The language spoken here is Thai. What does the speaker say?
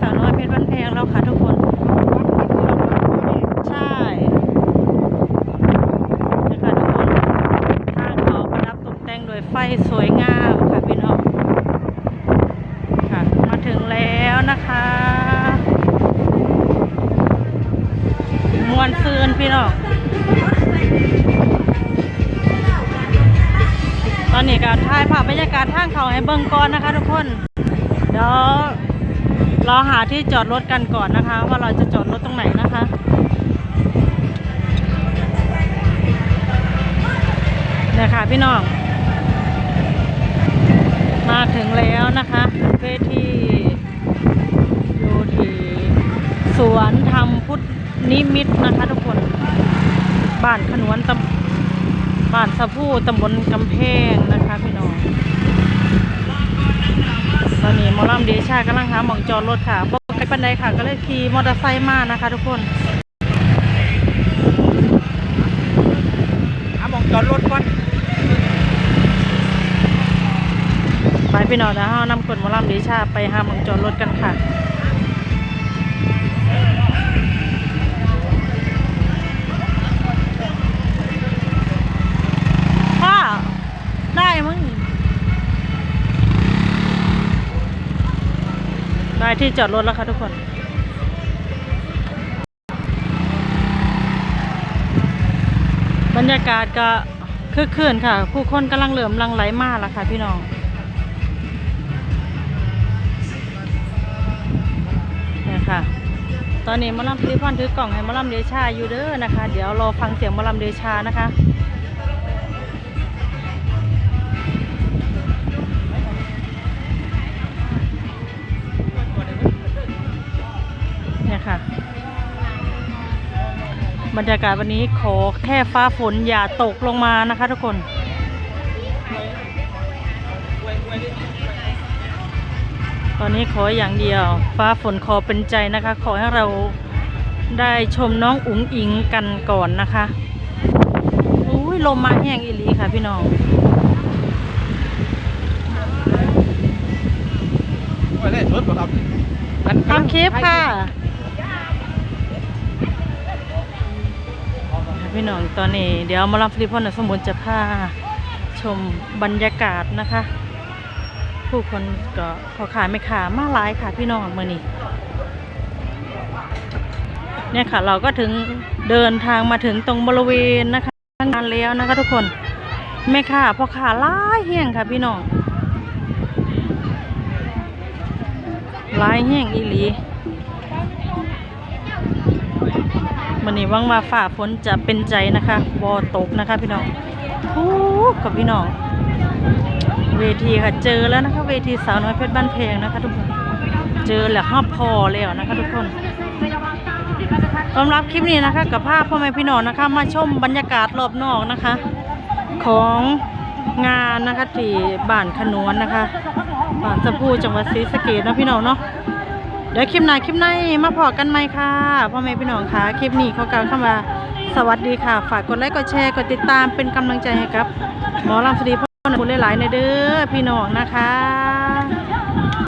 สาวน้อยเพชรบันแพงแล้วค่ะทุกคน ใช่นะคะทุกคนทาขาประดับตกแต่งโดยไฟสวยงามค่ะพี่น้องค่ะ มาถึงแล้วนะคะมวนซืนพี่น้องตอนนี้ก็ถ่ายภาพบรรยากาศท่าเขาให้เบิ่งก่อนนะคะทุกคน เดี๋ยว รอหาที่จอดรถกันก่อนนะคะ ว่าเราจะจอดรถตรงไหนนะคะเนี่ยค่ะพี่น้อง มาถึงแล้วนะคะเวทีอยู่ที่สวนธรรมพุทธนิมิตนะคะทุกคนบ้านขนวนตำบ้านสะพูตำบลกำแพงนะคะพี่น้อง ตอนนี้มอลำเดชากำลังหาหมองจอดรถค่ะบอกไกลปันไดค่ะ ก็เลยขี่มอเตอร์ไซค์มานะคะ ทุกคนหาหมองจอดรถก่อนไปพี่น้องนะฮะนำคนมอลำเดชาไปหาหมองจอดรถกันค่ะ ได้ที่จอดรถแล้วค่ะทุกคน บรรยากาศก็คึกคืนค่ะ ผู้คนกำลังเหลื่อมลังไหลมาแล้วค่ะพี่น้องเนี่ยค่ะ ตอนนี้มอลำซิพอนถือกล่องให้มอลำเดชาอยู่เด้อนะคะ เดี๋ยวรอฟังเสียงมอลำเดชานะคะ บรรยากาศวันนี้ขอแค่ฟ้าฝนอย่าตกลงมานะคะทุกคนตอนนี้ขออย่างเดียว ฟ้าฝนขอเป็นใจนะคะ ขอให้เราได้ชมน้องอุ๋งอิงกันก่อนนะคะอุ้ยลมมาแห้งอีหลีค่ะพี่น้องไว้เลยรถบ่ครับอันทำคลิปค่ะ พี่น้องตอนนี้ เดี๋ยวมารับฟลิปพอนสมุนจะพาชมบรรยากาศนะคะ ผู้คนก็ขอขายไม่ขามาหลายค่ะพี่น้องเมื่อนี้เนี่ยค่ะเราก็ถึงเดินทางมาถึงตรงบริเวณนะคะงานแล้วนะคะทุกคนแม่ค่ะพอขาหลายแห้งค่ะพี่น้องหลายแห้งอีหลี มันนี้ว่างมาฝ่าฝนจะเป็นใจนะคะวอตกนะคะพี่น้องโอ้กับพี่น้อง เวทีค่ะเจอแล้วนะคะ เวทีสาวน้อยเพชรบ้านเพลงนะคะ ทุกคนเจอแล้วห้าพอแล้วนะคะ ทุกคนสำหรับคลิปนี้นะคะกับภาพพ่อแม่พี่น้องนะคะ มาชมบรรยากาศรอบนอกนะคะ ของงานนะคะที่บ้านขนวนนะคะบ้านสะพูจังหวัดศรีสะเกษเนะพี่น้องเนาะ เดี๋ยวคลิปหน้าคลิปหน้ามาพอกันไหมค่ะพ่อแม่พี่น้องค่ะคลิปนี้เขากล่าวคำว่าสวัสดีค่ะ ฝากกดไลค์กดแชร์กดติดตามเป็นกำลังใจให้ครับหมอลำสตรีพ่อหนุ่มหลายๆในเด้อพี่น้องนะคะ